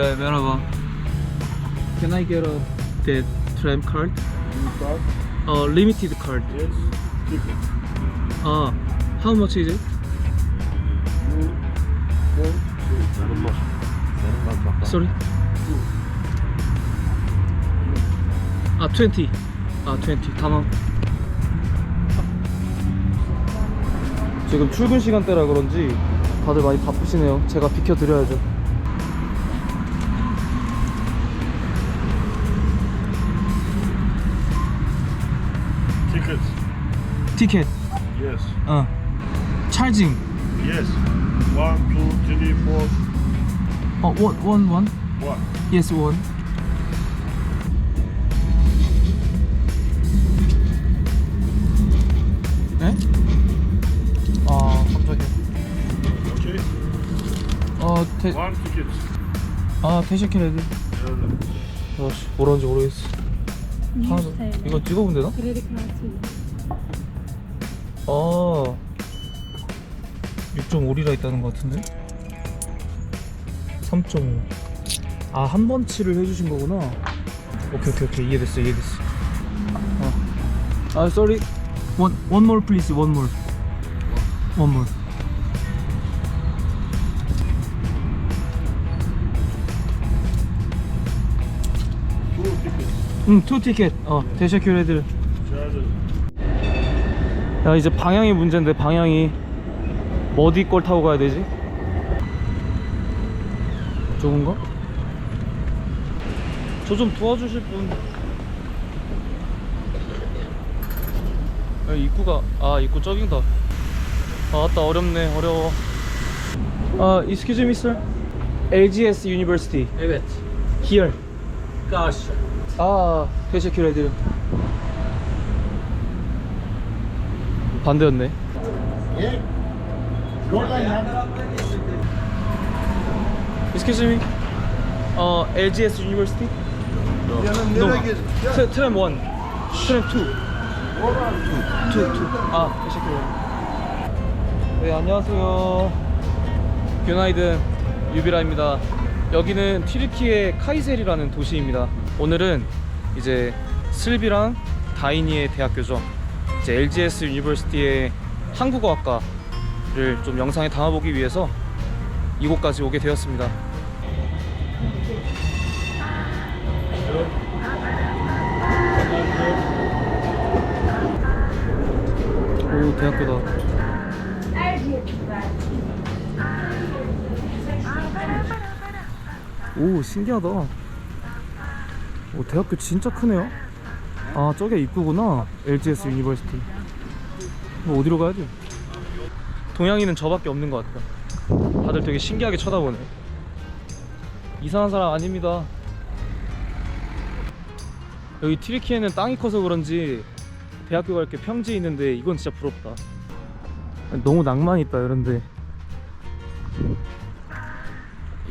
네, merhaba. Can I get a that tram card? card? Uh, limited card. Yes. Uh, how much is it? Sorry. 아, 20. 아, 20. tamam. 지금 출근 시간대라 그런지 다들 많이 바쁘시네요. 제가 비켜드려야죠. 티켓. Yes. 어. 찰징. Yes. One, two, three, four, 어, 원, 원, 원. one. Yes, 원. 네? 아, 깜짝이야. Okay. 어, 대, One ticket. 아, 대시키레드. Yeah. 아씨, 뭐라는지 모르겠어. 하나도. 이거 kartı. 아, 6.5리라 있다는 것 같은데? 3.5. 아, 한 번치를 해주신 거구나. 오케이, 오케이, 오케이. 이해됐어, 이해됐어. 아, 아, sorry. One, one more, please. One more. One more. Two tickets. 응, 투 티켓. 어, 대셔 큐레드. 야, 이제 방향이 문제인데, 방향이. 뭐 어디 걸 타고 가야 되지? 좋은가? 저 좀 도와주실 분. 야, 입구가, 아, 입구 저긴다. 아, 맞다, 어렵네, 어려워. 아, excuse me, sir. LGS University. Evet. Here. Karşı. 아, teşekkür ederim. 반대였네. Excuse me. 어, LGS University? No. 트, 트램 1. 트램 2. 2, 2. 아, teşekkür 네, 안녕하세요. 뷰나이든 유비라입니다. 여기는 튀르키의 카이셀이라는 도시입니다. 오늘은 이제 슬비랑 다이니의 대학교죠. 이제 LGS 유니버시티의 한국어학과를 좀 영상에 담아보기 위해서 이곳까지 오게 되었습니다. 오, 대학교다. 오 신기하다 오 대학교 진짜 크네요 아 저게 입구구나. LGS 유니버시티. 뭐 어디로 가야지? 동양인은 저밖에 없는 것 같다 다들 되게 신기하게 쳐다보네. 이상한 사람 아닙니다. 여기 튀르키예는 땅이 커서 그런지 대학교가 이렇게 평지에 있는데 이건 진짜 부럽다. 너무 낭만 있다 이런데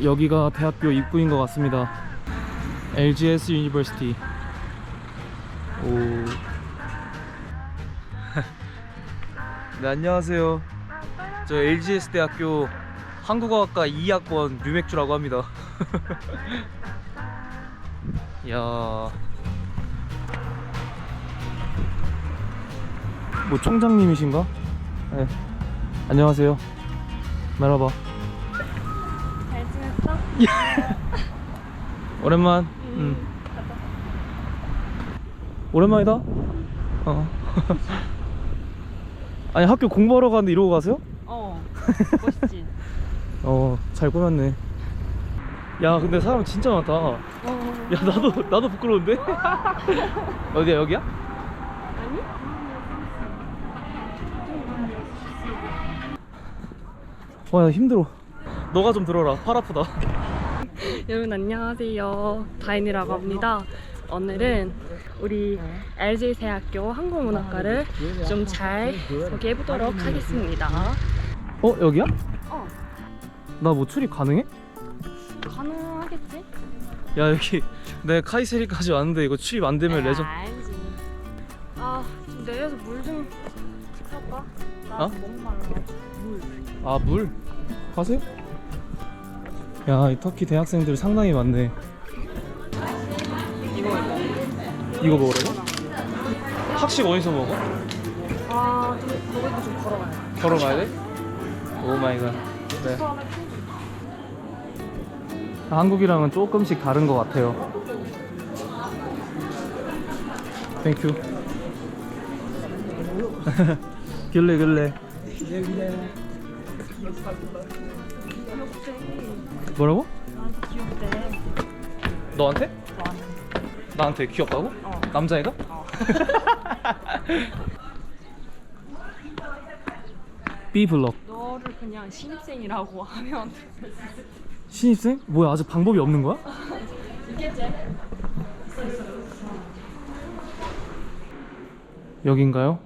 여기가 대학교 입구인 것 같습니다. LGS 유니버시티. 오. 네 안녕하세요. 저 LGS 대학교 한국어학과 2학번 류맥주라고 합니다. 야. 뭐 총장님이신가? 네. 안녕하세요. 메라바. 잘 지냈어? 오랜만. 음. 오랜만이다. 어. 아니 학교 공부하러 가는데 이러고 가세요? 어. 멋있지? 어, 잘 꾸몄네. 야, 근데 사람 진짜 많다. 야, 어. 나도 나도 부끄러운데. 어디야 여기야? 아니? 와, 야, 힘들어. 너가 좀 들어라. 팔 아프다. 여러분 안녕하세요. 다인이라고 합니다. 오늘은 우리 LG 대학교 한국문학과를 좀 잘 소개해 보도록 하겠습니다. 어, 여기야? 어. 나 뭐 출입 가능해? 가능하겠지? 야, 여기 내 카이세리까지 왔는데 이거 출입 안 되면 레전. 알지. 아, 좀 내려서 물 좀 살까? 나 어? 너무 말라. 물. 아, 물. 가세요? 야, 이 터키 대학생들 상당히 많네. 이거 먹으라고? 학식 어디서 먹어? 아, 좀 거기도 좀 걸어가요. 걸어가야 돼? 오 마이 갓. 네. 한국이랑은 조금씩 다른 것 같아요. 땡큐. 글래 글래. 뭐라고? 나한테 귀엽대. 너한테? 나한테 귀엽다고? 어. 남자애가? 어. B 블럭. 너를 그냥 신입생이라고 하면 신입생? 뭐야 아직 방법이 없는 거야? 제 여긴가요?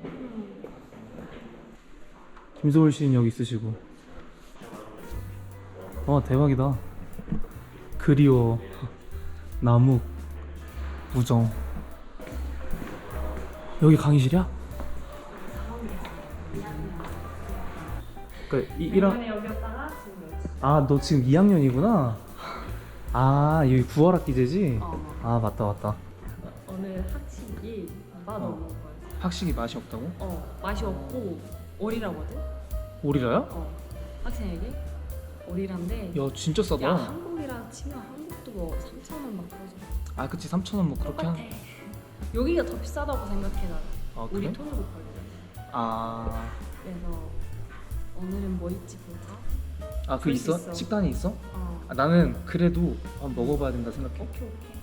김소월 씨는 여기 있으시고 와 대박이다 그리워 나무 우정 여기 강의실이야? 그니까 이, 이랑 여기였다가 지금 여기. 아너 지금 2학년이구나 아 여기 9월 학기제지? 어. 아 맞다 맞다 오늘 학식이 맛없는 거야. 학식이 맛이 없다고? 어, 맛이 없고 오리라거든. 오리라야? 어, 학생에게 오리란데. 야 진짜 싸다 야 한국이랑 치면 뭐 3천 원막 그러잖아. 아 그치 3,000원 뭐 그렇게 한 똑같아. 여기가 더 비싸다고 생각해 나. 아 우리 그래? 돈으로 벌려. 아... 그래서 오늘은 뭐 있지 볼까? 아그수 있어? 있어. 식단이 있어? 어. 아, 나는 그래도 한번 먹어봐야 된다 생각해 오케이 오케이.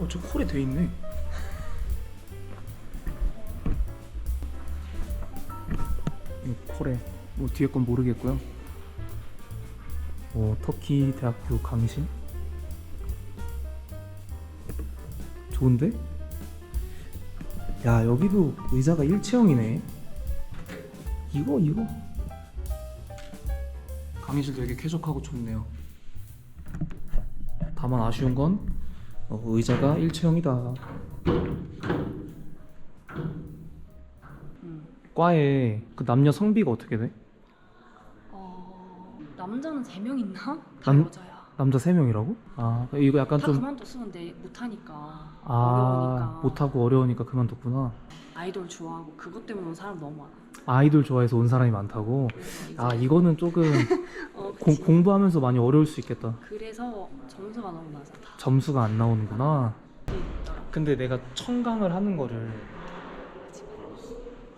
어 저 콜에 돼 있네 이 콜에 뭐 뒤에 건 모르겠고요 오 터키 대학교 강의실? 좋은데? 야 여기도 의자가 일체형이네. 이거 이거. 강의실 되게 쾌적하고 좋네요. 다만 아쉬운 건 어, 의자가 일체형이다. 과에 그 남녀 성비가 어떻게 돼? 어 남자는 세명 있나? 다 남- 여자야. 남자 3명이라고? 아 이거 약간 다 좀 그만뒀었는데 못하니까 아, 어려우니까 못하고 어려우니까 그만뒀구나 아이돌 좋아하고 그것 때문에 온 사람 너무 많아. 아이돌 좋아해서 온 사람이 많다고 그래서 이제 아 이거는 조금 어, 공, 그치. 공부하면서 많이 어려울 수 있겠다 그래서 점수가 너무 낮아. 다 점수가 안 나오는구나 이게 있더라. 근데 내가 청강을 하는 거를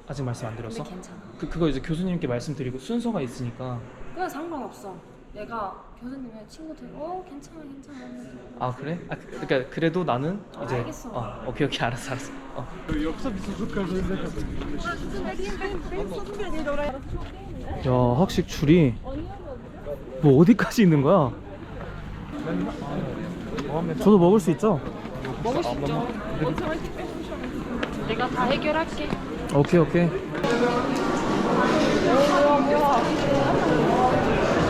아직 말씀 안 근데 드렸어? 괜찮아. 그, 그거 이제 교수님께 말씀드리고 순서가 있으니까 그냥 상관없어. 내가 교수님의 친구들 어 괜찮아 괜찮아 아 그래? 아 그, 그러니까 그래도 나는 어, 이제 알겠어. 어, 오케이 오케이 알았어 알았어 어. 야 학식 줄이 뭐 어디까지 있는 거야? 저도 먹을 수 있죠? 먹을 수 있죠. 내가 다 해결할게. 오케이 오케이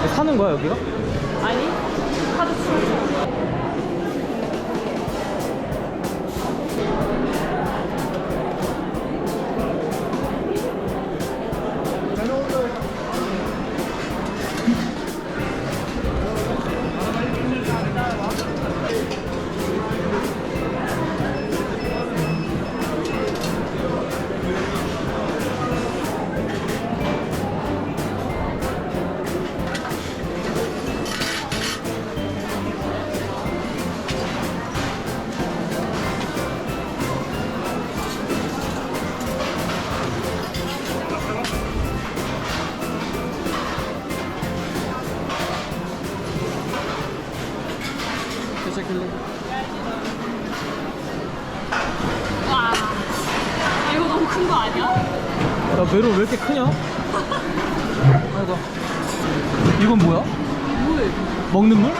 사는 거야 여기가? 아니 카드 추천. 야 메론 왜 이렇게 크냐? 아이고 이건 뭐야? 물. 먹는 물?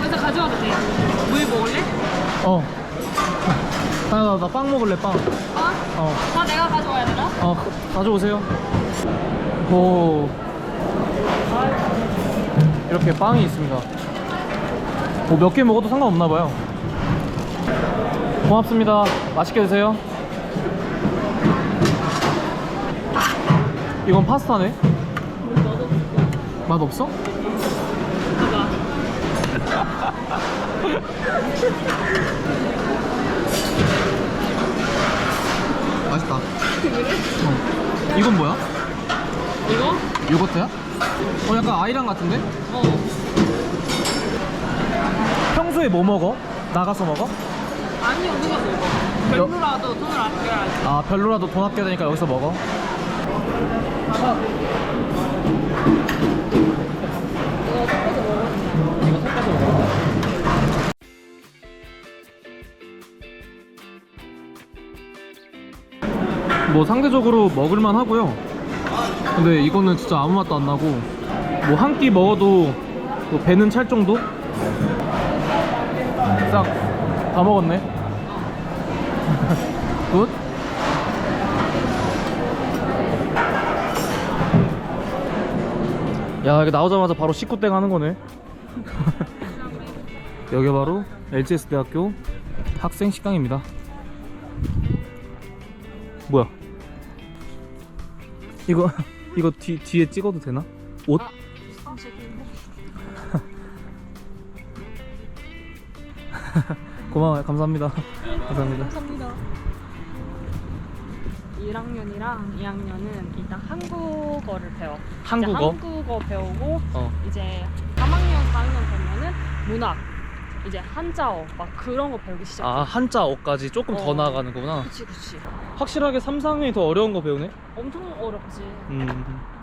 그래서 가져와도 돼. 물 먹을래? 어. 아, 나, 나빵 먹을래, 빵. 어? 어, 다 내가 가져와야 되나? 어, 가- 가져오세요. 오. 이렇게 빵이 있습니다. 뭐 몇 개 먹어도 상관없나 봐요. 고맙습니다. 맛있게 드세요. 이건 파스타네? 맛 없어? 맛있다. 어. 이건 뭐야? 이거? 요거트야? 어 약간 아이랑 같은데? 어. 평소에 뭐 먹어? 나가서 먹어? 아니 여기 가서 먹어. 별로라도 돈을 아껴야지. 아 별로라도 돈 아껴야 되니까 여기서 먹어. 뭐 상대적으로 먹을만 하고요. 근데 이거는 진짜 아무 맛도 안 나고 뭐 한 끼 먹어도 뭐 배는 찰 정도? 싹 다 먹었네. 굿. 야 이거 나오자마자 바로 19대 가는 거네. 여기 바로 LGS 대학교 학생 식당입니다. 뭐야? 이거 이거 뒤 뒤에 찍어도 되나? 옷? 고마워요. 감사합니다. 감사합니다. 감사합니다. 1학년이랑 2학년은 일단 한국어를 배워. 한국어? 이제 한국어 배우고 어. 이제 3학년, 4학년 되면은 문학, 이제 한자어 막 그런 거 배우기 시작해. 아 한자어까지 조금 더 어. 나아가는구나. 그치 그치. 확실하게 3, 4학년이 더 어려운 거 배우네. 엄청 어렵지. 음.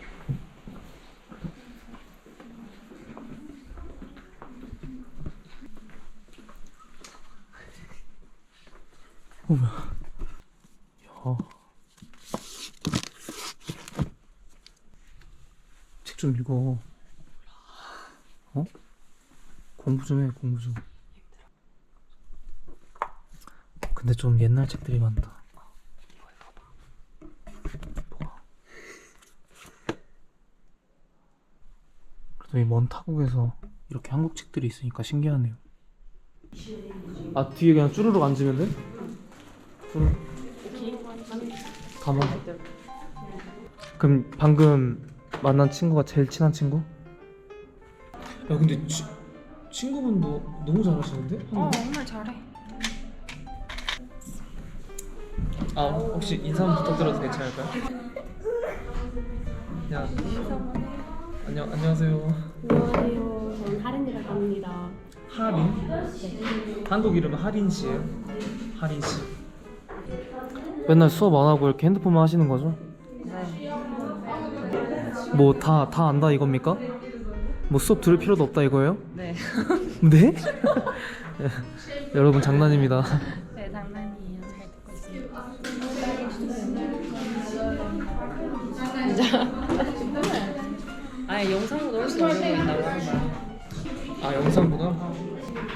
어 뭐야? 야. 책 좀 읽어. 어? 공부 좀 해, 공부 좀. 근데 좀 옛날 책들이 많다. 그래도 이 먼 타국에서 이렇게 한국 책들이 있으니까 신기하네요. 아 뒤에 그냥 쭈르륵 앉으면 돼? 쭈르륵. 가만. 그럼 방금 만난 친구가 제일 친한 친구? 야 근데 치, 친구분도 너무 잘하시는데? 어 한국어? 정말 잘해. 아 혹시 인사 한번 부탁드려도 괜찮을까요? 야 안녕 안녕하세요. 안녕하세요. 저는 하린이라고 합니다. 하린? 한국 이름은 하린 씨예요? 하린 씨. 맨날 수업 안 하고 이렇게 핸드폰만 하시는 거죠? 네. 뭐다 다 안다 이겁니까? 뭐 수업 들을 필요도 없다 이거예요? 네. 네? 여러분 장난입니다. 네 장난이에요. 잘 듣고 있습니다. 아니 영상보다 훨씬 어려 보인다고 하는 거야. 아 영상보다?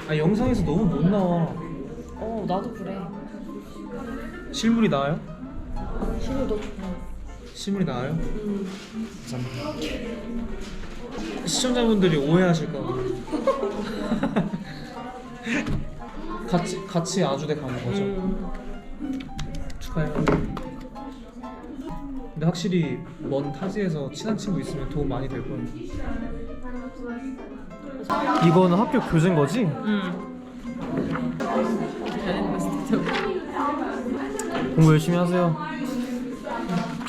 아 영상에서 너무 못 나와. 어 나도 그래. 실물이 나와요? 신우도 좋아. 실물이 나와요? 음. 감사합니다. 시청자분들이 오해하실까 봐. 같이 같이 아주대 가는 거죠. 음. 축하해요. 근데 확실히 먼 타지에서 친한 친구 있으면 도움 많이 될 거예요. 이거는 학교 교재인 거지? 음. 공부 열심히 하세요.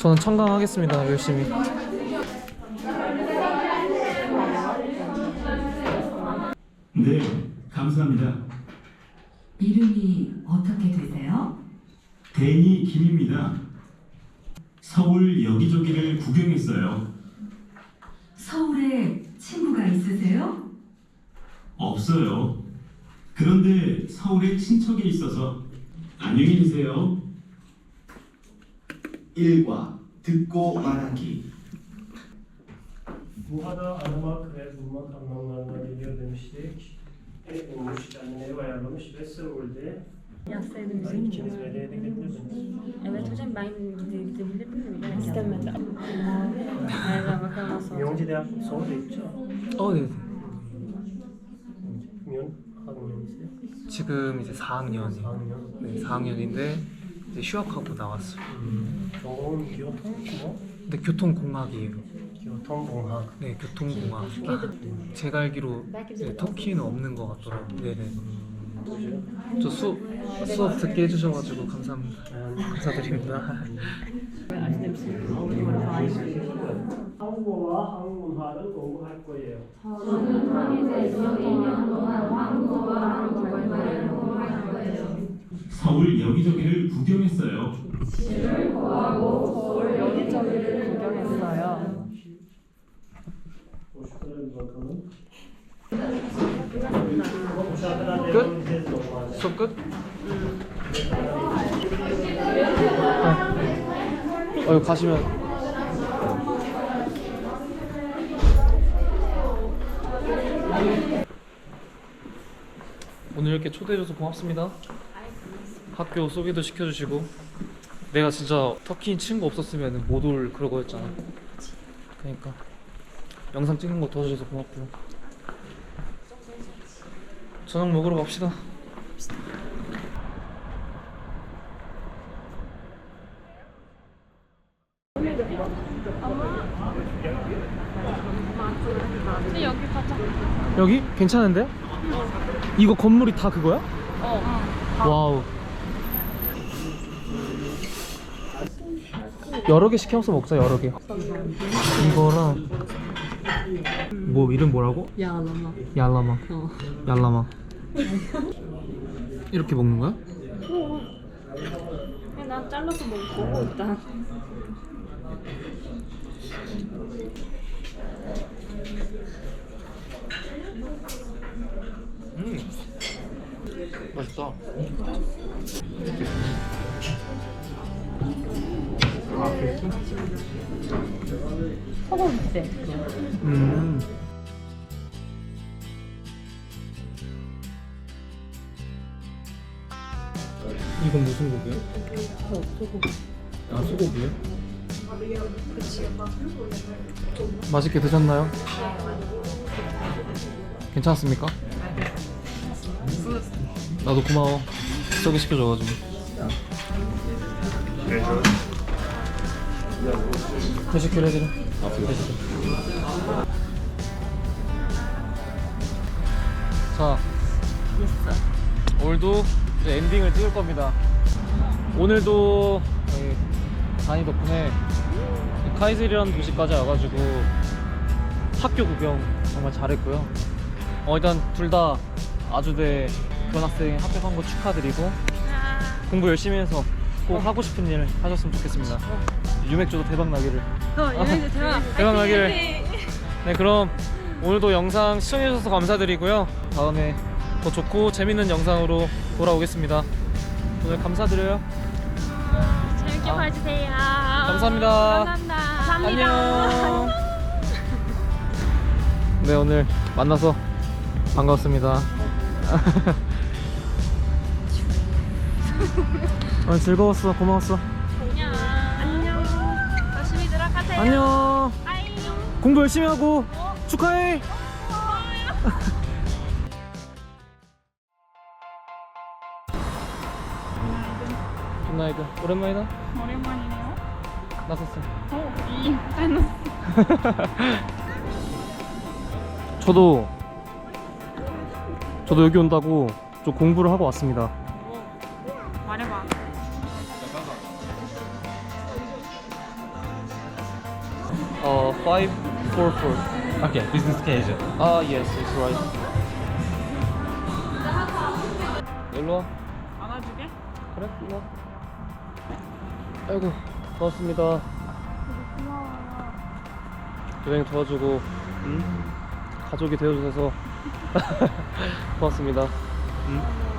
저는 청강하겠습니다. 열심히. 네, 감사합니다. 이름이 어떻게 되세요? 데니 김입니다. 서울 여기저기를 구경했어요. 서울에 친구가 있으세요? 없어요. 그런데 서울에 친척이 있어서 안녕히 계세요. 1과 듣고 말하기 Bu hada aramak ve bulmak anlamlarına geliyor demiştik. Evet, bulmuş, kendine ev ayarlamış ve Seul'de Yapsaydınız Yani ikiniz nereye de gidebilirdiniz. Evet hocam ben gidebilirdim de İstemedi. Aynen bakalım nasıl olacak. Myeongji대학 서울에 있죠? 어, 네. 면 학년이세요? 지금 이제 4학년이에요. 4학년. 네, 4학년인데 이제 휴학하고 나왔어요. 전공은 교통? 뭐? 근데 교통공학이에요. 교통. 교통공학. 네, 교통공학. 제가 알기로 네, 터키는 없는 것 같더라고요. 네네. 저 수업, 수업 듣게 해주셔가지고 감사합니다. 감사드립니다. 한국어와 한국 문화를 공부할 거예요. 서울 여기저기를 구경했어요. 구경했어요. Hoşçakalın bakalım. 끝? 수업 끝? 네. 어, 여기 가시면 오늘 이렇게 초대해줘서 고맙습니다. 학교 소개도 시켜주시고 내가 진짜 터키인 친구 없었으면 못 올 그런 거였잖아. 그러니까 영상 찍는 거 도와줘서 고맙고요. 저녁 먹으러 갑시다. 근데 여기 가자. 여기 괜찮은데? 이거 건물이 다 그거야? 어. 와우. 여러 개 시켜서 먹자 여러 개. 이거랑 뭐 이름 뭐라고? 야나마. 얄라마. 어. 얄라마. 이렇게 먹는 거야? 난 잘라서 먹을 거고 일단. 음. 맛있다. 서거인데. 음. 이건 무슨 고기야? 어, 소고기. 아 소고기요? 맛있게 드셨나요? 괜찮았습니까? 나도 고마워 소개시켜줘가지고 회식들 해드려 회식들 자 오늘도 이제 엔딩을 찍을 겁니다. 오늘도 저희 다니 덕분에 이 카이즐이라는 도시까지 와가지고 학교 구경 정말 잘했고요. 어 일단 둘 다 아주대 교환학생 합격한 거 축하드리고 공부 열심히 해서 꼭 하고 싶은 일 하셨으면 좋겠습니다. 유맥주도 대박 나기를. 어, 여기 대박. 대박 나기를. 네 그럼 오늘도 영상 시청해주셔서 감사드리고요. 다음에 더 좋고 재밌는 영상으로 돌아오겠습니다. 오늘 감사드려요. 재밌게 아. 봐주세요. 감사합니다. 감사합니다. 안녕. 네 오늘 만나서 반가웠습니다. 오늘 즐거웠어 고마웠어. 안녕. 공부 열심히 하고 축하해. 굿나이드 오랜만이다. 오랜만이네요. 나섰어. 어, 이 빼놓. 저도 저도 여기 온다고 좀 공부를 하고 왔습니다. 말해봐. 어, 544. Okay, business casual. 아, yes, it's right. 일로 와. 안아주게? 그래, 일로 와. 아이고, 고맙습니다. 고마워요. 여행 도와주고, 음? 가족이 되어주셔서 고맙습니다. 음?